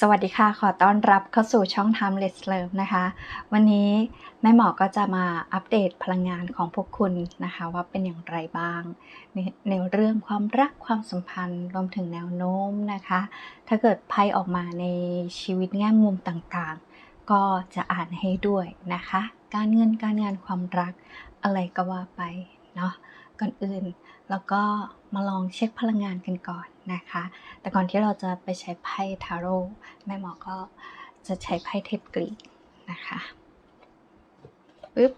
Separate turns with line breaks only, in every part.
สวัสดีค่ะ ขอต้อนรับเข้าสู่ช่อง Timeless Love นะคะ วันนี้แม่หมอก็จะมาอัปเดตพลังงานของพวกคุณนะคะ ว่าเป็นอย่างไรบ้างในในเรื่องความรักความสัมพันธ์รวมถึงแนวโน้มนะคะ ถ้าเกิดไพ่ออกมาในชีวิตแง่มุมต่างๆ ก็จะอ่านให้ด้วยนะคะ การเงินการงานความรักอะไรก็ว่าไปเนาะ ก่อนอื่นแล้วก็มาลองเช็คพลังงานกันก่อนนะคะ แต่ก่อนที่เราจะไปใช้ไพ่ทาโร่แม่หมอก็จะใช้ไพ่เทพกรีกนะคะปึ๊บ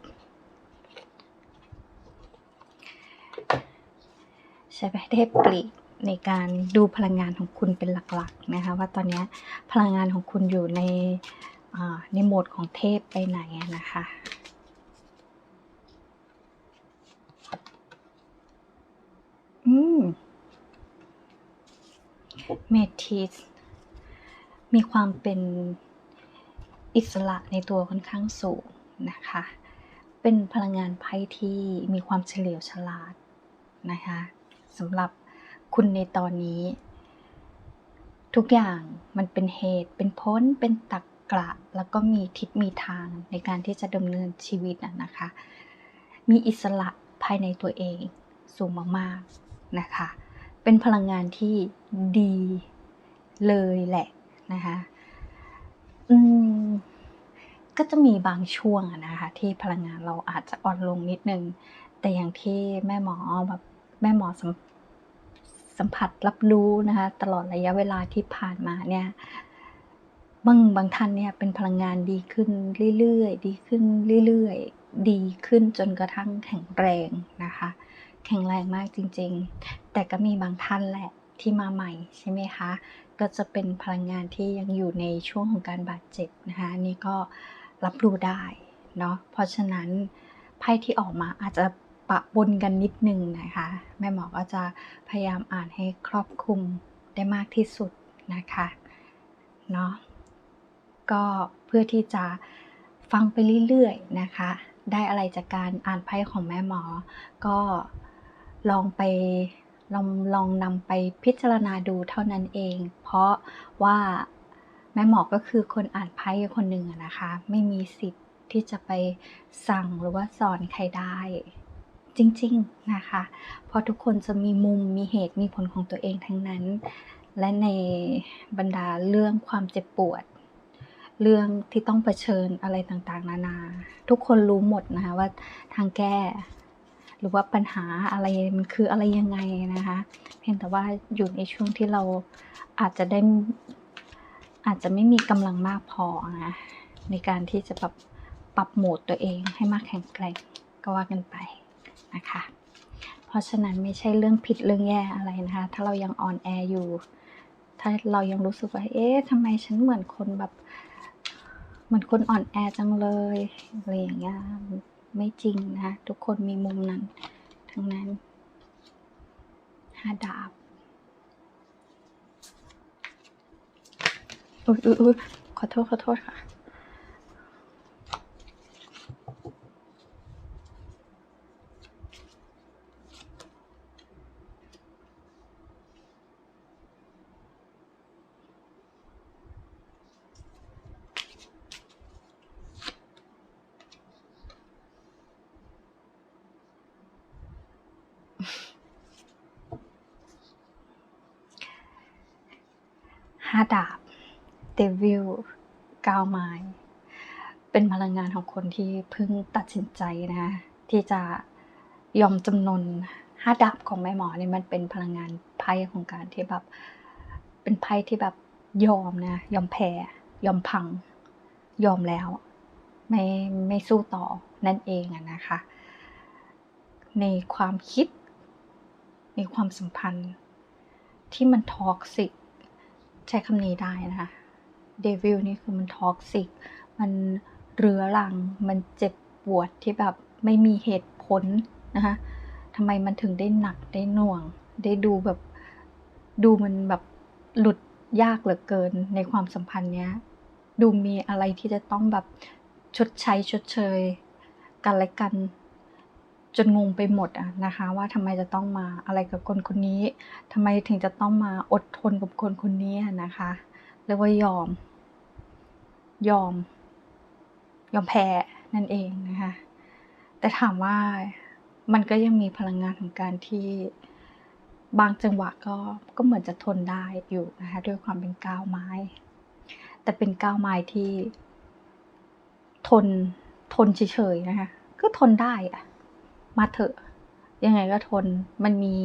ใช้ไพ่เทพกรีกในการดูพลังงานของคุณเป็นหลักๆนะคะว่าตอนนี้พลังงานของคุณอยู่ในในโหมดของเทพไปไหนนะคะ อืม เมทิสมีความเป็นอิสระในตัวค่อนข้างสูงนะคะ เป็นพลังงานไพ่ที่มีความเฉลียวฉลาดนะคะสำหรับคุณในตอนนี้ ทุกอย่างมันเป็นเหตุ เป็นพ้น เป็นตักกระ แล้วก็มีทิศมีทางในการที่จะดำเนินชีวิตนะคะ มีอิสระภายในตัวเองสูงมากๆนะคะ เป็นพลังงานที่ ดีเลยแหละนะคะอืมก็จะมีบางช่วงนะคะที่พลังงานเราอาจจะอ่อนลงนิดนึง แต่อย่างที่แม่หมอแบบแม่หมอสัมสัมผัสรับรู้นะคะตลอดระยะเวลาที่ผ่านมาเนี่ยบางบางท่านเนี่ยเป็นพลังงานดีขึ้นเรื่อยๆดีขึ้นเรื่อยๆดีขึ้นจนกระทั่งแข็งแรงนะคะ แข็งแรงมากจริง ๆ แต่ก็มีบางท่านแหละ ที่มาใหม่ใช่ไหมคะ ก็จะเป็นพลังงานที่ยังอยู่ในช่วงของการบาดเจ็บนะคะนี่ก็รับรู้ได้เนาะเพราะฉะนั้นไพ่ที่ออกมาอาจจะปะปนกันนิดนึงนะคะ แม่หมอก็จะพยายามอ่านให้ครอบคลุมได้มากที่สุดนะคะเนาะก็เพื่อที่จะฟังไปเรื่อยๆนะคะ ได้อะไรจากการอ่านไพ่ของแม่หมอ ก็ลองไป ลองลองนำไปพิจารณาดูเท่านั้นเอง เพราะว่าแม่หมอก็คือคนอ่านไพ่คนหนึ่งนะคะ ไม่มีสิทธิ์ที่จะไปสั่งหรือว่าสอนใครได้จริงๆนะคะ เพราะทุกคนจะมีมุมมีเหตุมีผลของตัวเองทั้งนั้น และในบรรดาเรื่องความเจ็บปวด เรื่องที่ต้องเผชิญอะไรต่างๆ นานา ทุกคนรู้หมดนะคะว่าทางแก้ หรือว่าปัญหาอะไรมันคืออะไรยังไงนะคะ เพียงแต่ว่าอยู่ในช่วงที่เราอาจจะได้อาจจะไม่มีกำลังมากพอนะในการที่จะแบบปรับโหมดตัวเองให้มากแข็งแกร่งก็ว่ากันไปนะคะ เพราะฉะนั้นไม่ใช่เรื่องผิดเรื่องแย่อะไรนะคะ ถ้าเรายังอ่อนแออยู่ ถ้าเรายังรู้สึกว่า เอ๊ะทำไมฉันเหมือนคนแบบ เหมือนคนอ่อนแอจังเลยอะไรอย่างเงี้ย ไม่จริงนะทุกคนมีมุมนั้น ทั้งนั้นห้าดาบอุ้ยอุ้ยขอโทษ ขอโทษค่ะห้าดาบเดวิลก้าวไม้เป็นพลังงานของคนที่เพิ่งตัดสินใจนะที่จะยอมจำนนห้าดาบของแม่หมอนี่มันเป็นพลังงานไพ่ของการที่แบบเป็นไพ่ที่แบบยอมนะ ยอมแพ้ยอมพัง ยอมแล้ว ไม่ไม่สู้ต่อนั่นเองอะนะคะ ในความคิด ในความสัมพันธ์ที่มันท็อกซิก ใช้คำนี้ได้นะคะเดวิลนี่คือมันท็อกซิก มันเรื้อรัง มันเจ็บปวดที่แบบไม่มีเหตุผลนะคะทำไมมันถึงได้หนักได้หน่วง ได้ดูแบบดูมันแบบหลุดยากเหลือเกินในความสัมพันธ์เนี้ย ดูมีอะไรที่จะต้องแบบชดใช้ชดเชย กันและกัน จนงงไปหมดอะนะคะ ว่าทำไมจะต้องมาอะไรกับคนคนนี้ทำไมถึงจะต้องมาอดทนกับคนคนนี้นะคะเรียกว่ายอม ยอม ยอมแพ้นั่นเองนะคะ แต่ถามว่ามันก็ยังมีพลังงานของการที่บางจังหวะก็ก็เหมือนจะทนได้อยู่นะคะด้วยความเป็นก้าวไม้ แต่เป็นก้าวไม้ที่ทนทนเฉยๆนะคะก็ทนได้อะ มาเถอะ ยังไงก็ทน มันมี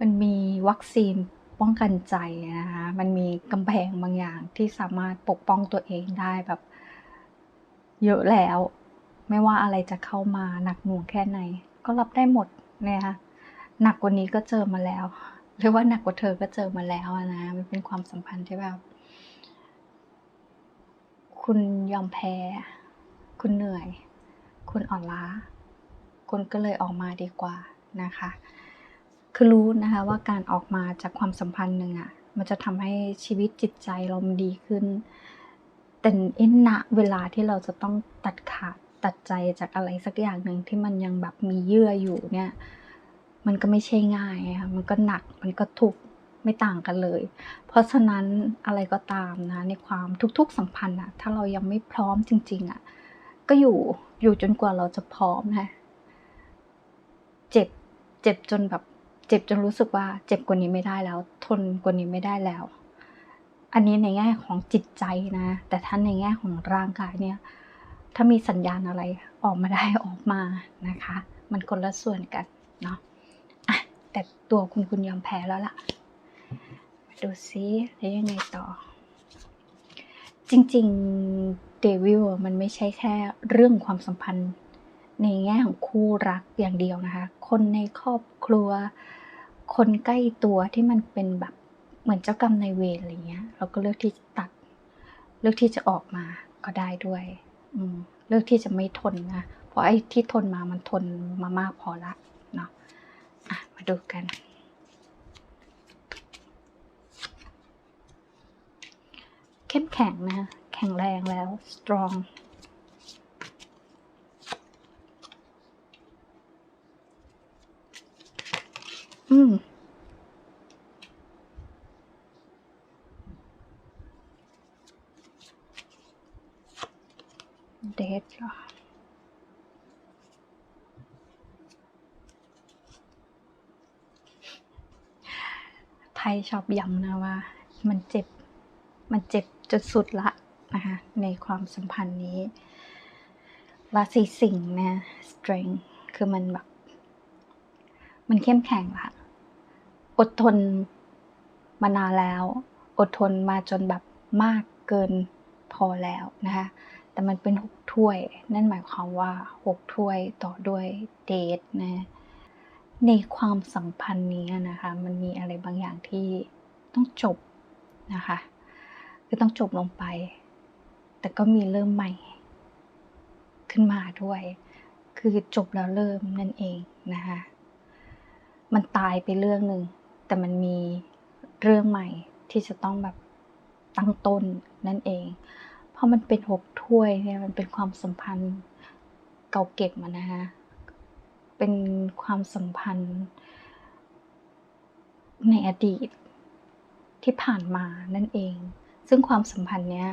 มันมีวัคซีนป้องกันใจนะคะ มันมีกำแพงบางอย่างที่สามารถปกป้องตัวเองได้แบบ เยอะแล้ว ไม่ว่าอะไรจะเข้ามาหนักหน่วงแค่ไหน ก็รับได้หมดนะคะหนักกว่านี้ก็เจอมาแล้ว หรือว่าหนักกว่าเธอก็เจอมาแล้วนะ มันเป็นความสัมพันธ์ที่แบบ คุณยอมแพ้ คุณเหนื่อย คุณอ่อนล้า คุณก็เลยออกมาดีกว่านะคะ คือรู้นะคะว่าการออกมาจากความสัมพันธ์หนึ่งอะ่ะ มันจะทำให้ชีวิตจิตใจเรามดีขึ้น แต่เอ็นณเวลาที่เราจะต้องตัดขาดตัดใจจากอะไรสักอย่างหนึ่งที่มันยังแบบมีเยื่ออยู่เนี่ย มันก็ไม่ใช่ง่ายค่ะ มันก็หนัก มันก็ทุกข์ไม่ต่างกันเลย เพราะฉะนั้นอะไรก็ตามนะ ในความทุกๆสัมพันธ์อะถ้าเรายังไม่พร้อมจริง ๆอะก็อยู่อยู่จนกว่าเราจะพร้อมนะ เจ็บ เจ็บจนแบบ เจ็บจนรู้สึกว่าเจ็บกว่านี้ไม่ได้แล้ว ทนกว่านี้ไม่ได้แล้ว อันนี้ในแง่ของจิตใจนะ แต่ท่านในแง่ของร่างกายเนี่ย ถ้ามีสัญญาณอะไรออกมาได้ออกมานะคะ มันคนละส่วนกันเนาะอะแต่ตัวคุณคุณยอมแพ้แล้วล่ะ ดูซิแล้วยังไงต่อ จริง ๆ เดวิลมันไม่ใช่แค่เรื่องความสัมพันธ์ ในแง่ของคู่รักอย่างเดียวนะคะ คนในครอบครัว คนใกล้ตัวที่มันเป็นแบบเหมือนเจ้ากรรมนายเวรอะไรเงี้ย เราก็เลือกที่จะตัด เลือกที่จะออกมาก็ได้ด้วย อืมเลือกที่จะไม่ทนนะ เพราะไอ้ที่ทนมามันทนมามากพอละเนาะอะมาดูกัน เข้มแข็งนะ แข็งแรงแล้ว strong อืมเดทเหรอไพ่ชอบย้ำนะว่า มันเจ็บ มันเจ็บจนสุดละนะคะในความสัมพันธ์นี้ราศีสิงห์นะ strength คือมันแบบ มันเข้มแข็งละอดทนมานานแล้ว อดทนมาจนแบบมากเกินพอแล้วนะคะแต่มันเป็นหกถ้วย นั่นหมายความว่าหกถ้วยต่อด้วยเดทนะในความสัมพันธ์นี้นะคะ มันมีอะไรบางอย่างที่ต้องจบนะคะคือต้องจบลงไป แต่ก็มีเริ่มใหม่ ขึ้นมาด้วย คือจบแล้วเริ่มนั่นเองนะคะ มันตายไปเรื่องหนึ่งแต่มันมีเรื่องใหม่ที่จะต้องแบบตั้งต้นนั่นเอง เพราะมันเป็นหกถ้วยเนี่ยมันเป็นความสัมพันธ์เก่าเก็บมานะคะเป็นความสัมพันธ์ในอดีตที่ผ่านมานั่นเอง ซึ่งความสัมพันธ์เนี้ย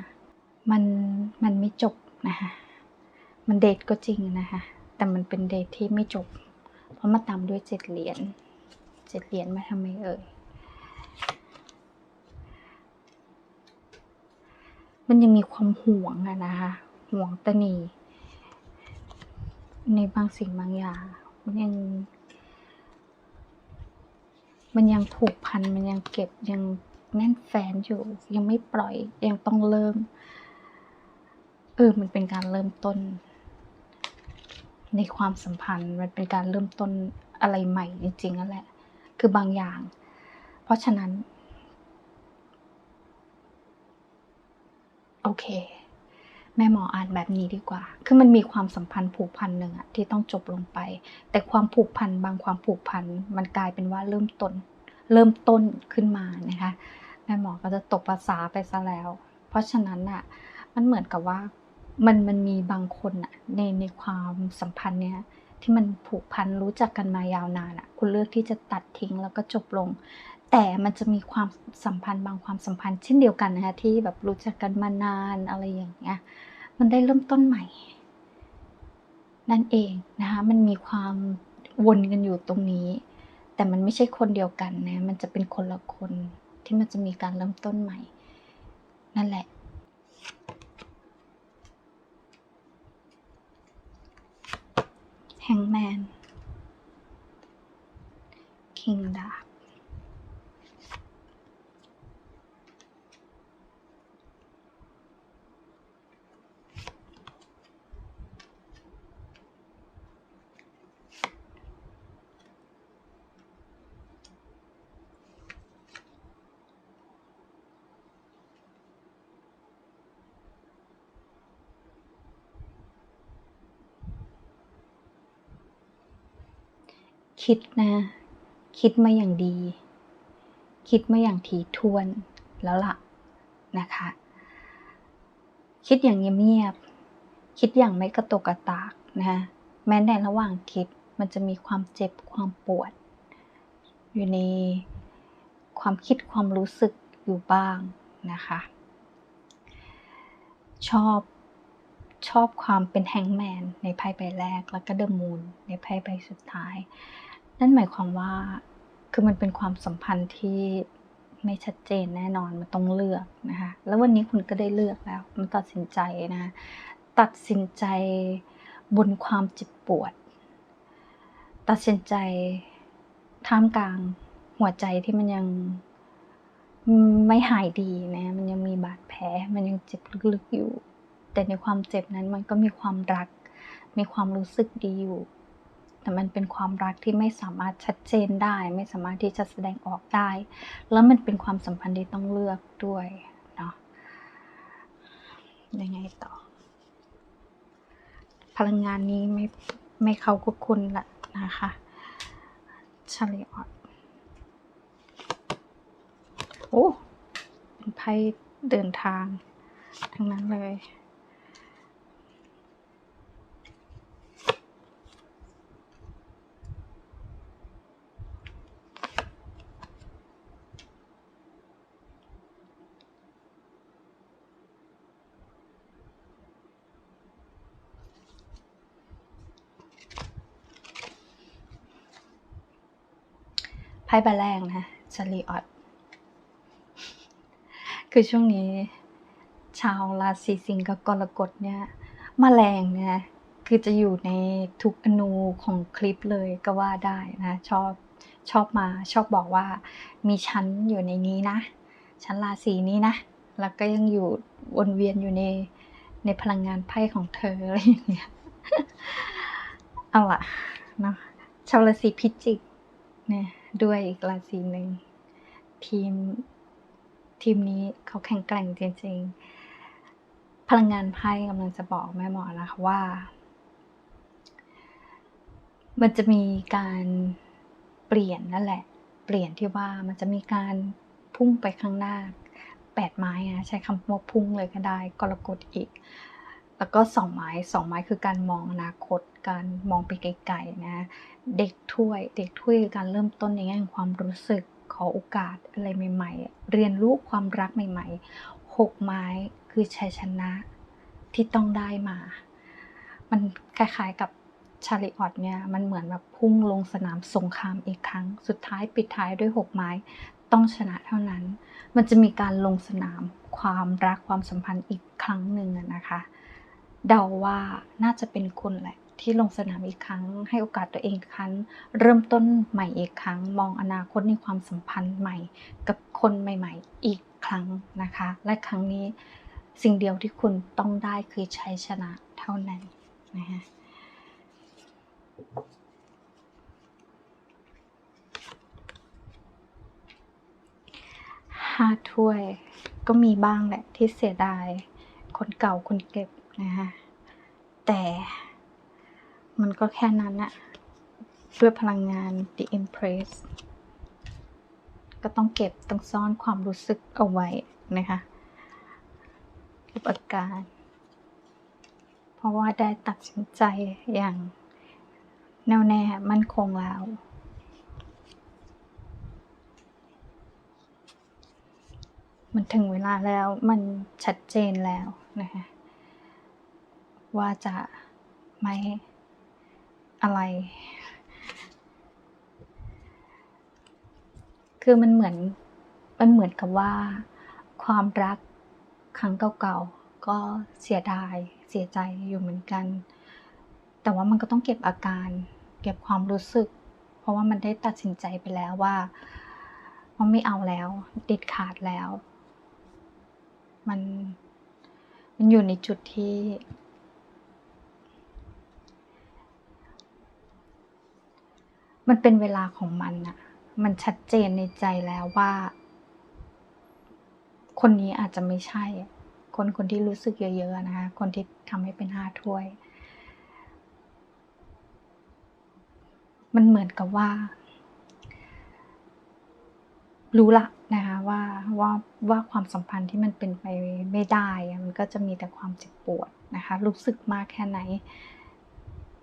มันมันไม่จบนะคะมันเดทก็จริงนะคะแต่มันเป็นเดทที่ไม่จบ เพราะมาตามด้วยเจ็ดเหรียญ เจ็ดเหรียญมาทำไมเอ่ย มันยังมีความห่วงอะนะคะห่วงตนี ในบางสิ่งบางอย่าง มันยัง มันยังผูกพัน มันยังเก็บยังแน่นแฟนอยู่ ยังไม่ปล่อย ยังต้องเริ่ม เออ มันเป็นการเริ่มต้น ในความสัมพันธ์ มันเป็นการเริ่มต้นอะไรใหม่จริงๆนั่นแหละ คือบางอย่าง เพราะฉะนั้น โอเค แม่หมออ่านแบบนี้ดีกว่า คือมันมีความสัมพันธ์ผูกพันหนึ่งอะที่ต้องจบลงไป แต่ความผูกพันบางความผูกพันมันกลายเป็นว่าเริ่มต้น เริ่มต้นขึ้นมานะคะ แม่หมอก็จะตกภาษาไปซะแล้ว เพราะฉะนั้นอะมันเหมือนกับว่ามันมันมีบางคนอะในในความสัมพันธ์เนี้ย ที่มันผูกพันรู้จักกันมายาวนานอะคุณเลือกที่จะตัดทิ้งแล้วก็จบลง แต่มันจะมีความสัมพันธ์บางความสัมพันธ์เช่นเดียวกันนะคะที่แบบรู้จักกันมานานอะไรอย่างเงี้ยมันได้เริ่มต้นใหม่ นั่นเองนะคะมันมีความวนกันอยู่ตรงนี้ แต่มันไม่ใช่คนเดียวกันนะมันจะเป็นคนละคนที่มันจะมีการเริ่มต้นใหม่ นั่นแหละ แฮงแมนคิงดาบ คิดนะ คิดมาอย่างดี คิดมาอย่างถี่ถ้วนแล้วล่ะนะคะ คิดอย่างเงียบๆคิดอย่างไม่กระตกกระตากนะคะแม้ในระหว่างคิดมันจะมีความเจ็บความปวด อยู่ในความคิดความรู้สึกอยู่บ้างนะคะ ชอบชอบความเป็นแฮงแมนในไพ่ใบแรก แล้วก็เดอะมูนในไพ่ใบสุดท้าย นั่นหมายความว่า คือมันเป็นความสัมพันธ์ที่ไม่ชัดเจนแน่นอน มันต้องเลือกนะคะ แล้ววันนี้คุณก็ได้เลือกแล้ว มันตัดสินใจนะตัดสินใจบนความเจ็บปวด ตัดสินใจท่ามกลางหัวใจที่มันยังไม่หายดีนะ มันยังมีบาดแผล มันยังเจ็บลึกๆอยู่ แต่ในความเจ็บนั้นมันก็มีความรัก มีความรู้สึกดีอยู่ แต่มันเป็นความรักที่ไม่สามารถชัดเจนได้ ไม่สามารถที่จะแสดงออกได้ แล้วมันเป็นความสัมพันธ์ที่ต้องเลือกด้วยเนาะยังไงต่อ พลังงานนี้ไม่ไม่เข้ากับคุณละนะคะชาลีออดโอ้เป็นไพ่เดินทาง ทั้งนั้นเลย ไพ่ใบแรกนะชาลีออดคือช่วงนี้ ชาวราศีสิงห์กับกรกฎเนี่ยมแมลงเนี่ยคือจะอยู่ในทุกอนูของคลิปเลยก็ว่าได้นะชอบชอบมาชอบบอกว่า มีชั้นอยู่ในนี้นะชั้นราศีนี้นะ แล้วก็ยังอยู่วนเวียนอยู่ในในพลังงานไพ่ของเธออะไรอย่างเงี้ยเอาล่ะเนาะชาวราศีพิจิกเนี่ย ด้วยอีกราศีหนึ่งทีมทีมนี้เขาแข็งแกร่งจริง ๆ พลังงานไพ่กำลังจะบอกแม่หมอนะคะว่า มันจะมีการเปลี่ยนนั่นแหละ เปลี่ยนที่ว่ามันจะมีการพุ่งไปข้างหน้าแปดไม้นะใช้คำว่าพุ่งเลยก็ได้กรกฎอีก แล้วก็สองไม้สองไม้คือการมองอนาคต การมองไปไกลๆนะเด็กถ้วย เด็กถ้วยคือการเริ่มต้นในแง่ของความรู้สึกขอโอกาสอะไรใหม่ ๆ เรียนรู้ความรักใหม่ๆหกไม้คือชัยชนะที่ต้องได้มา มันคล้ายๆกับชาลิออตเนี่ยมันเหมือนแบบพุ่งลงสนามสงครามอีกครั้ง สุดท้ายปิดท้ายด้วยหกไม้ต้องชนะเท่านั้น มันจะมีการลงสนามความรักความสัมพันธ์อีกครั้งหนึ่งนะคะ เดาว่าน่าจะเป็นคุณแหละ ที่ลงสนามอีกครั้ง ให้โอกาสตัวเองครั้ง เริ่มต้นใหม่อีกครั้ง มองอนาคตในความสัมพันธ์ใหม่ กับคนใหม่ ๆ อีกครั้งนะคะ และครั้งนี้สิ่งเดียวที่คุณต้องได้คือชัยชนะเท่านั้นนะคะห้าถ้วยก็มีบ้างแหละที่เสียดาย คนเก่าคนเก็บ นะคะแต่มันก็แค่นั้นอะด้วยพลังงาน The Empress ก็ต้องเก็บต้องซ่อนความรู้สึกเอาไว้นะคะเก็บอาการ เพราะว่าได้ตัดสินใจอย่างแน่วแน่มั่นคงแล้วมันถึงเวลาแล้วมันชัดเจนแล้วนะคะ ว่าจะไม่อะไร คือมันเหมือน มันเหมือนกับว่า ความรักครั้งเก่าๆ ก็เสียดาย เสียใจอยู่เหมือนกัน แต่ว่ามันก็ต้องเก็บอาการ เก็บความรู้สึก เพราะว่ามันได้ตัดสินใจไปแล้วว่าว่าไม่เอาแล้วเด็ดขาดแล้ว มัน มันอยู่ในจุดที่ มันเป็นเวลาของมันอะมันชัดเจนในใจแล้วว่า คนนี้อาจจะไม่ใช่ คนคนที่รู้สึกเยอะๆนะคะ คนที่ทำให้เป็นห้าถ้วย มันเหมือนกับว่า รู้ละนะคะว่าว่าว่าความสัมพันธ์ที่มันเป็นไปไม่ได้ มันก็จะมีแต่ความเจ็บปวดนะคะ รู้สึกมากแค่ไหน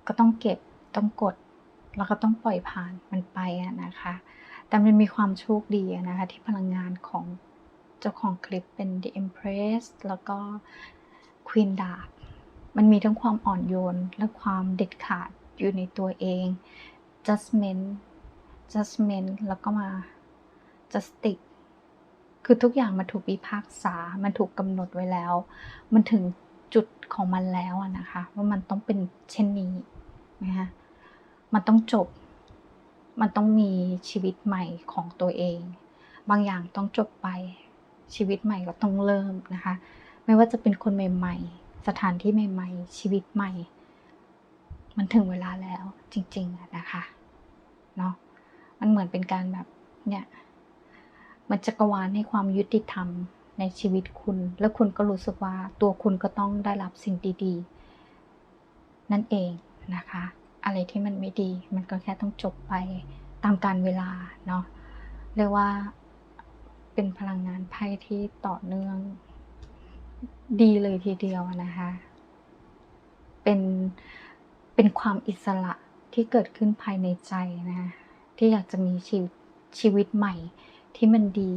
ก็ต้องเก็บต้องกด แล้วก็ต้องปล่อยผ่านมันไปอะนะคะ แต่มันมีความโชคดีนะคะ ที่พลังงานของเจ้าของคลิปเป็น The Empress แล้วก็ Queen ดาบมันมีทั้งความอ่อนโยน และความเด็ดขาดอยู่ในตัวเอง judgment judgment แล้วก็มา justice คือทุกอย่างมันถูกวิพากษา มันถูกกำหนดไว้แล้ว มันถึงจุดของมันแล้วอะนะคะ ว่ามันต้องเป็นเช่นนี้นะคะ มันต้องจบ มันต้องมีชีวิตใหม่ของตัวเอง บางอย่างต้องจบไป ชีวิตใหม่ก็ต้องเริ่มนะคะ ไม่ว่าจะเป็นคนใหม่ ๆ สถานที่ใหม่ ๆ ชีวิตใหม่ มันถึงเวลาแล้วจริงๆนะคะเนาะ มันเหมือนเป็นการแบบเนี่ย มันจักรวาลให้ความยุติธรรมในชีวิตคุณ แล้วคุณก็รู้สึกว่าตัวคุณก็ต้องได้รับสิ่งดี ๆ นั่นเองนะคะ อะไรที่มันไม่ดี มันก็แค่ต้องจบไปตามการเวลาเนาะเรียกว่าเป็นพลังงานไพ่ที่ต่อเนื่อง ดีเลยทีเดียวนะคะ เป็นเป็นความอิสระที่เกิดขึ้นภายในใจนะที่อยากจะมีชีวิตชีวิตใหม่ที่มันดี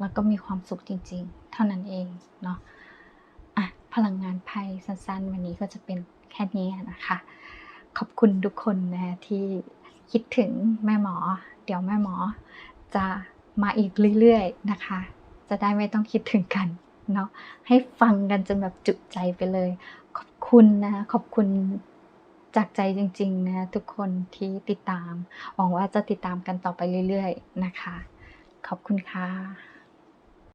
แล้วก็มีความสุขจริง ๆ เท่านั้นเองเนาะอะพลังงานไพ่สั้นๆ วันนี้ก็จะเป็นแค่นี้นะคะ ขอบคุณทุกคนนะที่คิดถึงแม่หมอ เดี๋ยวแม่หมอ จะมาอีกเรื่อยๆนะคะ จะได้ไม่ต้องคิดถึงกันเนาะให้ฟังกันจนแบบจุใจไปเลย ขอบคุณนะขอบคุณจากใจจริงๆนะทุกคนที่ติดตามหวังว่าจะติดตามกันต่อไปเรื่อยๆนะคะ ขอบคุณค่ะ